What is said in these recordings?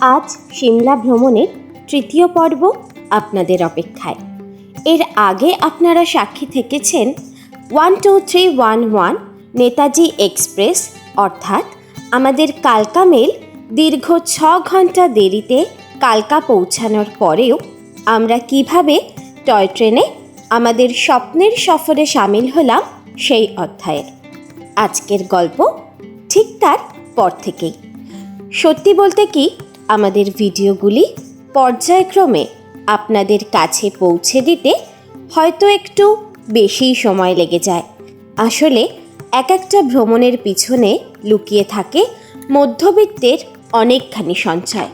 আজ সিমলা ভ্রমণের তৃতীয় পর্ব আপনাদের অপেক্ষায়। এর আগে আপনারা সাক্ষী থেকেছেন one two three one one Netaji express, অর্থাৎ আমাদের কালকা মেল দীর্ঘ ছ ঘণ্টা দেরিতে কালকা পৌঁছানোর পরেও আমরা কীভাবে টয় ট্রেনে আমাদের স্বপ্নের সফরে সামিল হলাম সেই অধ্যায়ের। আজকের গল্প ঠিক তার পর থেকেই। সত্যি বলতে কি আমাদের ভিডিওগুলি পর্যায়ক্রমে আপনাদের কাছে পৌঁছে দিতে হয়তো একটু বেশিই সময় লেগে যায়। আসলে এক একটা ভ্রমণের পিছনে লুকিয়ে থাকে মধ্যবিত্তের অনেকখানি সঞ্চয়।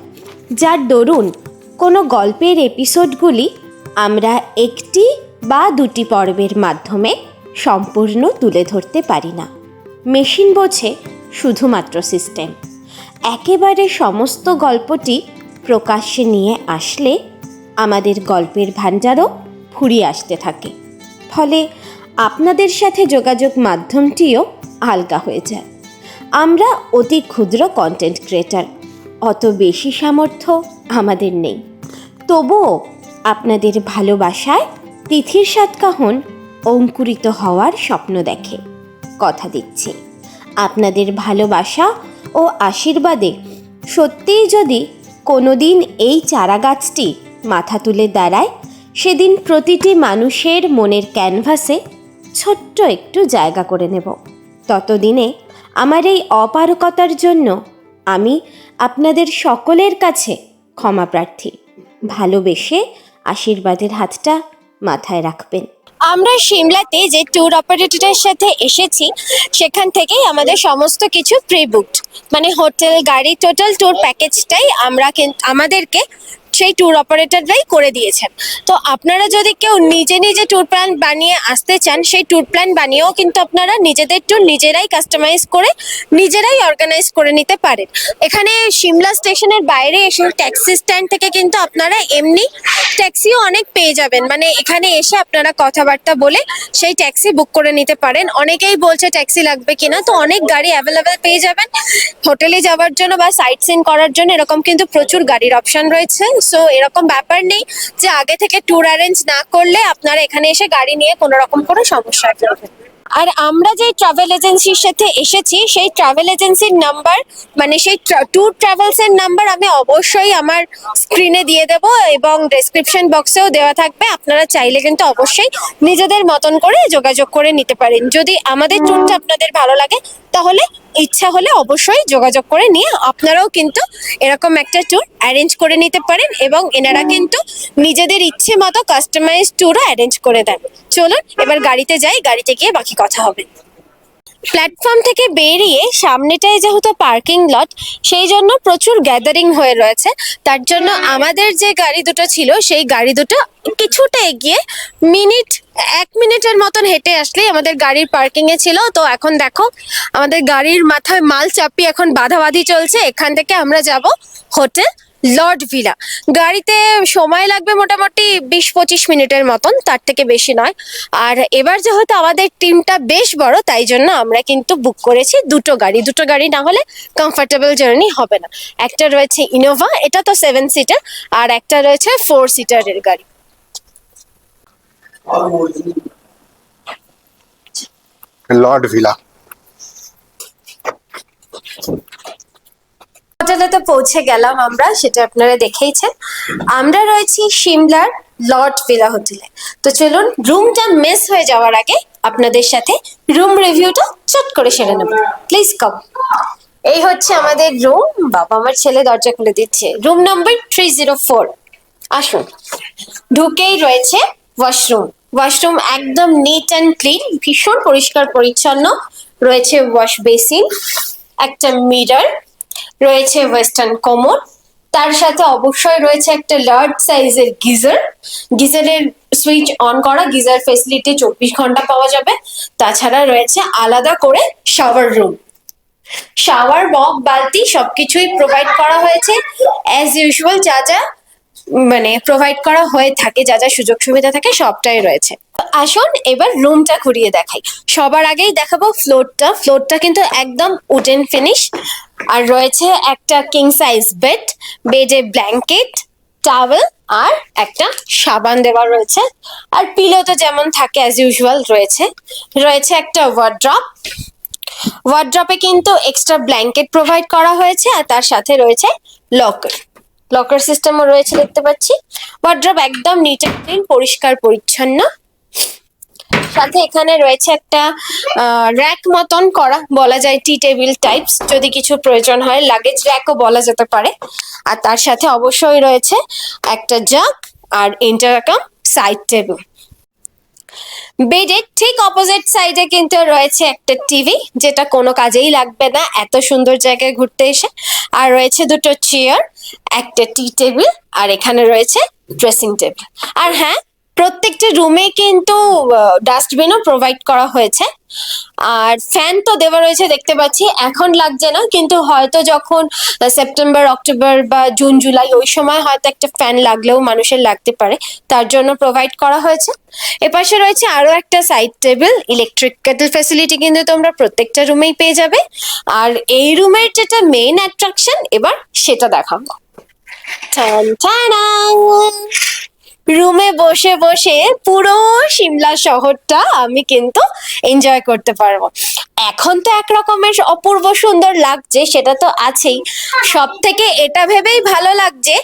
যার দরুন কোনো গল্পের এপিসোডগুলি আমরা একটি বা দুটি পর্বের মাধ্যমে সম্পূর্ণ তুলে ধরতে পারি না। মেশিন বোঝে শুধুমাত্র সিস্টেম। একেবারে সমস্ত গল্পটি প্রকাশ্যে নিয়ে আসলে আমাদের গল্পের ভাণ্ডারও ফুরিয়ে আসতে থাকে। ফলে আপনাদের সাথে যোগাযোগ মাধ্যমটিও হালকা হয়ে যায়। আমরা অতি ক্ষুদ্র কন্টেন্ট ক্রিয়েটার অত বেশি সামর্থ্য আমাদের নেই। তবুও আপনাদের ভালোবাসায় তিথির সাতকাহন অঙ্কুরিত হওয়ার স্বপ্ন দেখে কথা দিচ্ছি। আপনাদের ভালোবাসা ও আশীর্বাদে। সত্যিই যদি কোনোদিন এই চারা গাছটি মাথা তুলে দাঁড়ায়, সেদিন প্রতিটি মানুষের মনের ক্যানভাসে ছোট্ট একটু জায়গা করে নেব। ততদিনে আমার এই অপারকতার জন্য আমি আপনাদের সকলের কাছে ক্ষমা প্রার্থী। ভালোবেসে আশীর্বাদের হাতটা মাথায় রাখবেন। আমরা সিমলাতে যে ট্যুর অপারেটরের সাথে এসেছি, সেখান থেকেই আমাদের সমস্ত কিছু প্রি বুকড মানে হোটেল গাড়ি টোটাল ট্যুর প্যাকেজটাই আমরা আমাদেরকে সেই ট্যুর অপারেটররাই করে দিয়েছেন। তো আপনারা যদি কেউ নিজে নিজে ট্যুর প্ল্যান বানিয়ে আসতে চান, সেই ট্যুর প্ল্যান বানিয়েও কিন্তু আপনারা নিজেদের ট্যুর নিজেরাই কাস্টমাইজ করে, নিজেরাই অর্গানাইজ করে নিতে পারেন। এখানে সিমলা স্টেশনের বাইরে এসে ট্যাক্সি স্ট্যান্ড থেকে কিন্তু আপনারা এমনি ট্যাক্সিও অনেক পেয়ে যাবেন। মানে এখানে এসে আপনারা কথাবার্তা বলে সেই ট্যাক্সি বুক করে নিতে পারেন। অনেকেই বলছে ট্যাক্সি লাগবে কিনা, তো অনেক গাড়ি অ্যাভেলেবেল পেয়ে যাবেন। হোটেলে যাওয়ার জন্য বা সাইট সিন করার জন্য এরকম কিন্তু প্রচুর গাড়ির অপশন রয়েছে। সো এরকম ব্যাপার নেই যে আগে থেকে ট্যুর অ্যারেঞ্জ না করলে আপনারা এখানে এসে গাড়ি নিয়ে কোনো রকম কোনো সমস্যায় পড়বেন আর আমরা যে ট্রাভেল এজেন্সির সাথে এসেছি, সেই ট্রাভেল এজেন্সির নাম্বার মানে সেই ট্যুর ট্রাভেলস এর নাম্বার আমি অবশ্যই আমার স্ক্রিনে দিয়ে দেব এবং ডেসক্রিপশন বক্সেও দেওয়া থাকবে। আপনারা চাইলে কিন্তু অবশ্যই নিজেদের মতন করে যোগাযোগ করে নিতে পারেন। যদি আমাদের ট্যুরটা আপনাদের ভালো লাগে, তাহলে ইচ্ছা হলে অবশ্যই যোগাযোগ করে নিয়ে আপনারাও কিন্তু এরকম একটা ট্যুর অ্যারেঞ্জ করে নিতে পারেন এবং এনারা কিন্তু নিজেদের ইচ্ছে মতো কাস্টমাইজ ট্যুরও অ্যারেঞ্জ করে দেন। চলুন, এবার গাড়িতে যাই, গাড়িতে গিয়ে বাকি কথা হবে। প্ল্যাটফর্ম থেকে বেরিয়ে সামনেটায় যেহেতু পার্কিং লট, সেই জন্য প্রচুর গ্যাদারিং হয়ে রয়েছে। তার জন্য আমাদের যে গাড়ি দুটো ছিল, সেই গাড়ি দুটো কিছুটা এগিয়ে মিনিট, এক মিনিটের মতন হেঁটে আসলেই আমাদের গাড়ির পার্কিং এ ছিল। তো এখন দেখো, আমাদের গাড়ির মাথায় মাল চাপিয়ে এখন বাধাবাধি চলছে। এখান থেকে আমরা যাব হোটেল লর্ড ভিলা। গাড়িতে সময় লাগবে মোটামুটি বিশ পঁচিশ মিনিটের মতন, তার থেকে বেশি নয়। আর এবার যেহেতু আমাদের টিমটা বেশ বড়, তাই জন্য আমরা কিন্তু বুক করেছি দুটো গাড়ি। দুটো গাড়ি না হলে কমফোর্টেবল জার্নি হবে না। একটা রয়েছে ইনোভা এটা তো সেভেন সিটার আর একটা রয়েছে ফোর সিটারের গাড়ি। Lord Villa. হোটেলে তো পৌঁছে গেলাম আমরা, সেটা আপনারা দেখেইছেন। আমরা রয়েছি সিমলার লর্ড ভিলা হোটেলে। তো চলুন, রুমটা মিস হয়ে যাওয়ার আগে আপনাদের সাথে রুম রিভিউটা চট করে সেরে নেব। প্লিজ কাম এই হচ্ছে আমাদের রুম বাবা, আমার ছেলে দরজা খুলে দিচ্ছে। Room number three zero four আসুন। ঢুকেই রয়েছে ওয়াশরুম ওয়াশরুম একদম নিট অ্যান্ড ক্লিন ভীষণ পরিষ্কার পরিচ্ছন্ন। রয়েছে ওয়াশ বেসিন একটা মিরর রয়েছে ওয়েস্টার্ন কোমর তার সাথে অবশ্যই রয়েছে একটা লার্জ সাইজের গিজার। গিজারের সুইচ অন করা, গিজার ফেসিলিটি চব্বিশ ঘণ্টা পাওয়া যাবে। তাছাড়া রয়েছে আলাদা করে শাওয়ার রুম শাওয়ার মগ বালতি সবকিছুই প্রোভাইড করা হয়েছে। অ্যাজ ইউজুয়াল যা যা মানে প্রোভাইড করা হয়ে থাকে, যা যা সুযোগ সুবিধা থাকে সবটাই রয়েছে। আসুন এবার রুমটা ঘুরিয়ে দেখাই। সবার আগেই দেখাবো ফ্লোরটা ফ্লোরটা কিন্তু একদম উডেন ফিনিশ আর রয়েছে একটা কিং সাইজ বেড বেডে ব্ল্যাঙ্কেট টাওয়েল আর একটা সাবান দেওয়া রয়েছে। আর পিলো তো যেমন থাকে অ্যাজ ইউজুয়াল রয়েছে। রয়েছে একটা ওয়ার্ড্রপ ওয়ার্ড্রপে কিন্তু এক্সট্রা ব্ল্যাঙ্কেট প্রোভাইড করা হয়েছে আর তার সাথে রয়েছে লকার লকার সিস্টেমও রয়েছে দেখতে পাচ্ছি। ওয়ার্ড্রপ একদম নিট অ্যান্ড ক্লিন পরিষ্কার, পরিচ্ছন্ন। সাথে এখানে রয়েছে একটা র্যাক মতন করা, বলা যায় টি টেবিল টাইপস যদি কিছু প্রয়োজন হয় লাগেজ র্যাকও বলা যেতে পারে। আর তার সাথে অবশ্যই রয়েছে একটা জাগ আর ইন্টারকাম সাইড টেবিল বেডের ঠিক অপোজিট সাইডে কিন্তু রয়েছে একটা টিভি যেটা কোনো কাজেই লাগবে না। এত সুন্দর জায়গায় ঘুরতে এসে। আর রয়েছে দুটো চেয়ার একটা টি টেবিল আর এখানে রয়েছে ড্রেসিং টেবিল আর হ্যাঁ প্রত্যেকটা রুমে কিন্তু ডাস্টবিনও প্রোভাইড করা হয়েছে। আর ফ্যান তো দেওয়া রয়েছে, দেখতে পাচ্ছি। এখন লাগছে না, কিন্তু হয়তো যখন সেপ্টেম্বর অক্টোবর বা জুন জুলাই ওই সময় হয়তো একটা ফ্যান লাগলেও মানুষের লাগতে পারে। তার জন্য প্রোভাইড করা হয়েছে। এপাশে রয়েছে আরও একটা side table electric kettle facility কিন্তু তোমরা প্রত্যেকটা রুমেই পেয়ে যাবে। আর এই রুমের যেটা মেইন অ্যাট্রাকশন এবার সেটা দেখাবো। রুমে বসে বসে পুরো সিমলা শহরটা আমি কিন্তু এনজয় করতে পারব। এখন তো এক রকমের অপূর্ব সুন্দর লাগছে, সেটা তো আছেই। সব থেকে এটা ভেবেই ভালো লাগছে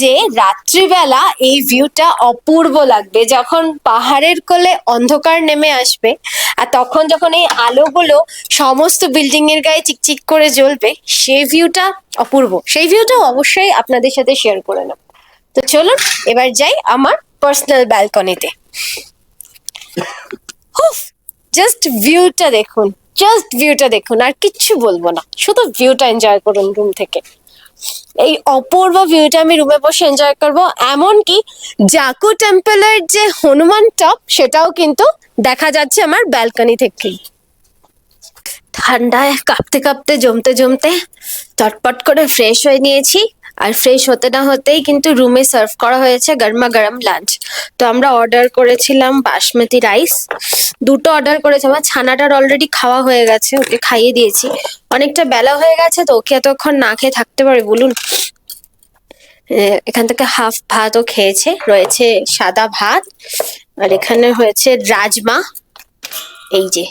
যে রাত্রিবেলা এই ভিউটা অপূর্ব লাগবে। যখন পাহাড়ের কোলে অন্ধকার নেমে আসবে আর তখন যখন এই আলোগুলো সমস্ত বিল্ডিং এর গায়ে চিকচিক করে জ্বলবে, সেই ভিউটা অপূর্ব। সেই ভিউটা অবশ্যই আপনাদের সাথে শেয়ার করে নেব। তো চলুন, এবার যাই আমার পার্সোনাল ব্যালকনিতে জাস্ট ভিউটা দেখুন জাস্ট ভিউটা দেখুন, আর কিচ্ছু বলব না, শুধু ভিউটা এনজয় করুন রুম থেকে। এই অপূর্ব ভিউটা আমি রুমে বসে এনজয় করব, এমনকি জাকু টেম্পলের যে হনুমান টপ সেটাও কিন্তু দেখা যাচ্ছে আমার ব্যালকনি থেকেই। ঠান্ডায় কাঁপতে কাঁপতে, জমতে জমতে, চটপট করে ফ্রেশ হয়ে নিয়েছি। আর ফ্রেশ হতে না হতেই কিন্তু রুমে সার্ভ করা হয়েছে গরমা গরম লাঞ্চ তো আমরা অর্ডার করেছিলাম বাসমতি রাইস দুটো অর্ডার করেছি, আমার ছানাটার অলরেডি খাওয়া হয়ে গেছে, ওকে খাইয়ে দিয়েছি। অনেকটা বেলা হয়ে গেছে, তো ওকে এতক্ষণ না খেয়ে থাকতে পারে, বলুন? এখান থেকে হাফ ভাতও খেয়েছে, রয়েছে সাদা ভাত, আর এখানে হয়েছে রাজমা। এই যে,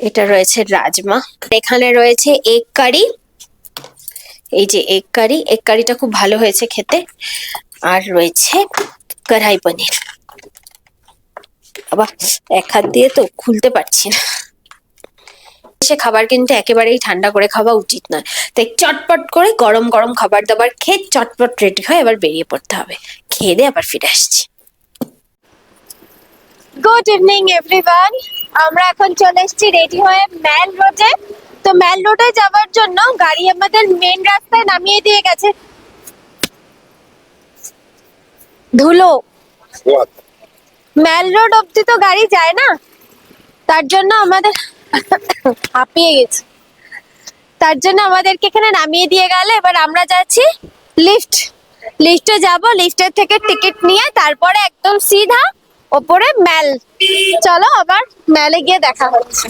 এটা রয়েছে রাজমা। এখানে রয়েছে এগ কারি এই যে এগ কারি এগ কারিটা খুব ভালো হয়েছে খেতে। আর রয়েছে কড়াই পনির। আবার এক হাত দিয়ে তো খুলতে পারছি না। সে খাবার কিন্তু একেবারেই ঠান্ডা করে খাওয়া উচিত নয়। তাই চটপট করে গরম গরম খাবার দাবার খেয়ে চটপট রেডি হয়ে আবার বেরিয়ে পড়তে হবে। খেয়ে দিয়ে আবার ফিরে আসছি। গুড ইভিনিং এভরিওয়ান আমরা এখন চলে এসেছি রেডি হয়ে ম্যাল রোডে তো ম্যাল রোডে যাওয়ার জন্য গাড়ি আমাদের মেন রাস্তায় নামিয়ে দিয়ে গেছে। ধুলো। ম্যাল রোড অব্দি তো গাড়ি যায় না। তার জন্য আমাদের হাঁপিয়ে গেছে। তার জন্য আমাদেরকে এখানে নামিয়ে দিয়ে গেল। এবার আমরা যাচ্ছি লিফট লিফটে যাব। লিফটের থেকে টিকিট নিয়ে তারপরে একদম সিধা ওপরে ম্যাল। চলো আবার ম্যালে গিয়ে দেখা হচ্ছে।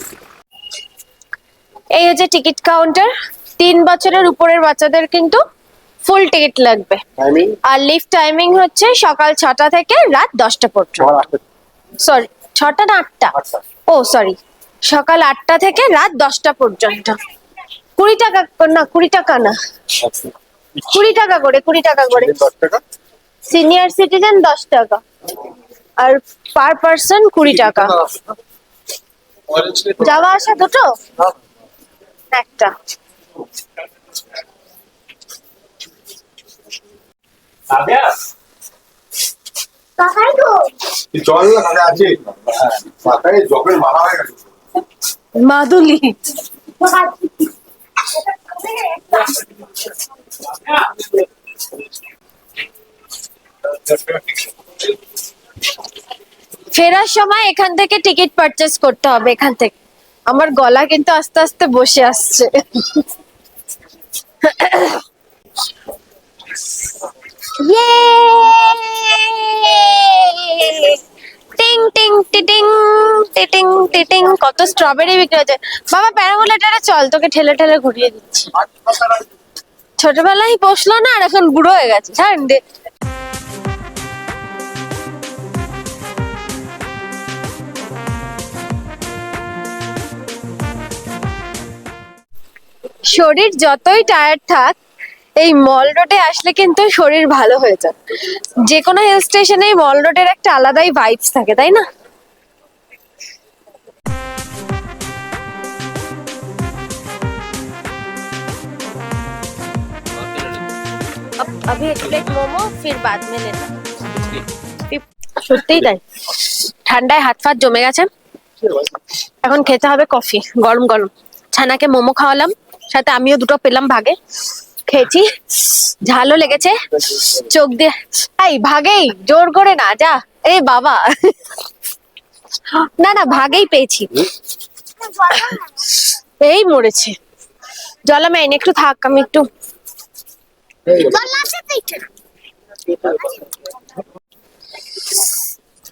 এই হচ্ছে টিকিট কাউন্টার। তিন বছরের উপরের বাচ্চাদের কিন্তু ফুল টিকিট লাগবে। আর লিফট টাইমিং হচ্ছে সকাল ছটা থেকে রাত দশটা পর্যন্ত। সরি ছটা না আটটা? আটটা। ও সরি। সকাল আটটা থেকে রাত দশটা পর্যন্ত। কুড়ি টাকা না কুড়ি টাকা না। কুড়ি টাকা করে কুড়ি টাকা করে। সিনিয়র সিটিজেন দশ টাকা। আর পার পার্সন কুড়ি টাকা। যাওয়া আসা দুটো? একটা। মাদুলি। ফেরার সময় এখান থেকে টিকিট পারচেস করতে হবে এখান থেকে। আমার গলা কিন্তু আস্তে আস্তে বসে আসছে। টিং টিং টিটিং টিটিং টিটিং কত স্ট্রবেরি বিক্রি হচ্ছে। বাবা, প্যারামোলেটারে চল, তোকে ঠেলে ঠেলে ঘুরিয়ে দিচ্ছি। ছোটবেলায় বসল না, আর এখন বুড়ো হয়ে গেছে। ছাড় শরীর যতই টায়ার্ড থাক এই মল রোডে আসলে কিন্তু শরীর ভালো হয়ে যায় যে কোনো হিল স্টেশনে মল রোডের একটা আলাদাই ভাইবস থাকে তাই না अब अभी एक प्लेट मोमो फिर बाद में लेना সত্যিই তাই ঠান্ডায় হাত ফাত জমে গেছে এখন খেতে হবে কফি গরম গরম ছানাকে মোমো খাওয়ালাম সাথে আমিও দুটো পেলাম ভাগে। খেয়েছি। ঝালও লেগেছে। চোখ দিয়ে এই ভাগেই জোর করে না যা। এ বাবা। না না ভাগেই পেয়েছি। এই মরেছে। জলামাইন একটু থাক আমি একটু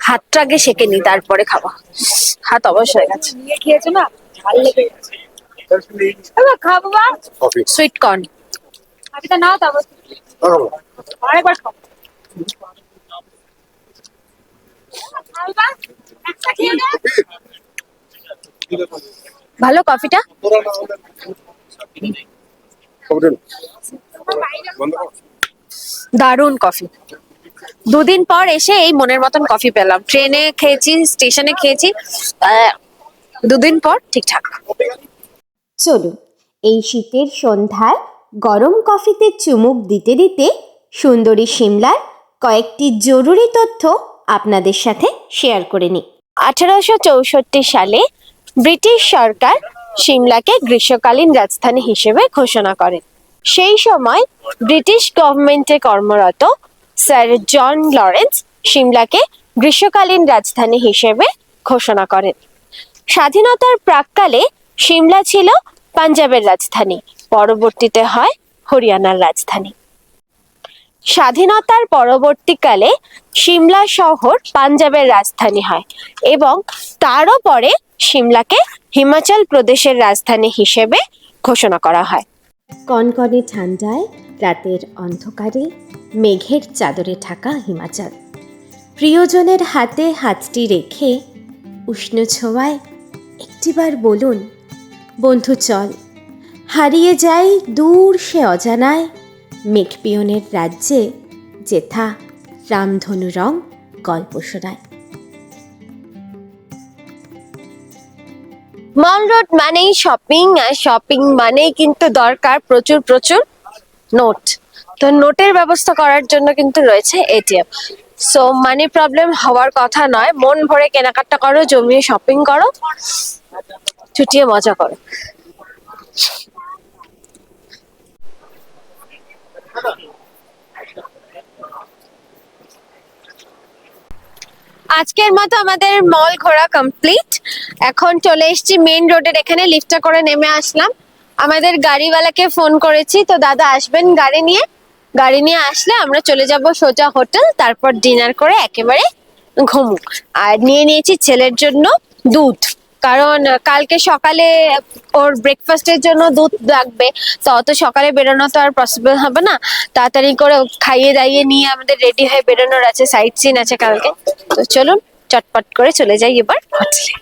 হাতটা আগে সেকে নি তারপরে খাওয়া হাত অবশ হয়ে গেছে। খেয়েছো না? ঝাল লেগে গেছে। খাব বা সুইট কর্ন আবিটা নাও তারপর আরেকবার খাও ভালো কফিটা দারুণ কফি দুদিন পর এসে এই মনের মতন কফি পেলাম। ট্রেনে খেয়েছি স্টেশনে খেয়েছি আহ, দুদিন পর ঠিকঠাক। চলুন, এই শীতের সন্ধ্যায় গরম কফিতে চুমুক দিতে দিতে সুন্দরী সিমলার কয়েকটি জরুরি তথ্য আপনাদের সাথে শেয়ার করে নিই। আঠারোশো চৌষট্টি সালে ব্রিটিশ সরকার সিমলাকে গ্রীষ্মকালীন রাজধানী হিসেবে ঘোষণা করেন সেই সময় ব্রিটিশ গভর্নমেন্টে কর্মরত স্যার জন লরেন্স সিমলাকে গ্রীষ্মকালীন রাজধানী হিসেবে ঘোষণা করেন। স্বাধীনতার প্রাককালে সিমলা ছিল পাঞ্জাবের রাজধানী, পরবর্তীতে হয় হরিয়ানার রাজধানী। স্বাধীনতার পরবর্তীকালে সিমলা শহর পাঞ্জাবের রাজধানী হয় এবং তারও পরে সিমলাকে হিমাচল প্রদেশের রাজধানী হিসেবে ঘোষণা করা হয়। কনকনে ঠান্ডায়, রাতের অন্ধকারে, মেঘের চাদরে ঢাকা হিমাচল। প্রিয়জনের হাতে হাতটি রেখে উষ্ণ ছোঁয়ায় একটিবার বলুন বন্ধু, চল। হারিয়ে যাই দূর সে অজানায়। মেঘপিয়নের রাজ্যে যেথা রামধনু রং গল্প শোনায়। মল রোড মানেই শপিং আর শপিং মানেই কিন্তু দরকার প্রচুর প্রচুর নোট তো নোটের ব্যবস্থা করার জন্য কিন্তু রয়েছে এটিএম সো মানি প্রবলেম হওয়ার কথা নয়। মন ভরে কেনাকাটা করো, জমিয়ে শপিং করো। ছুটিয়ে মজা করো। আজকের মতো আমাদের মল ঘোরা কমপ্লিট এখন চলে এসেছি মেইন রোডের এখানে লিফটটা করে নেমে আসলাম। আমাদের গাড়িওয়ালাকে ফোন করেছি, তো দাদা আসবেন গাড়ি নিয়ে? গাড়ি নিয়ে আসলে আমরা চলে যাব সোজা হোটেল, তারপর ডিনার করে একেবারে ঘুমু আর নিয়ে নিয়েছি ছেলের জন্য দুধ। কারণ কালকে সকালে ওর ব্রেকফাস্টের জন্য দুধ লাগবে, তো অত সকালে বেরোনো তো আর পসিবল হবে না। তাড়াতাড়ি করে খাইয়ে দাইয়ে নিয়ে আমাদের রেডি হয়ে বেরোনোর আছে সাইট সিন আছে কালকে। তো চলুন, চটপট করে চলে যাই এবার হোটেলে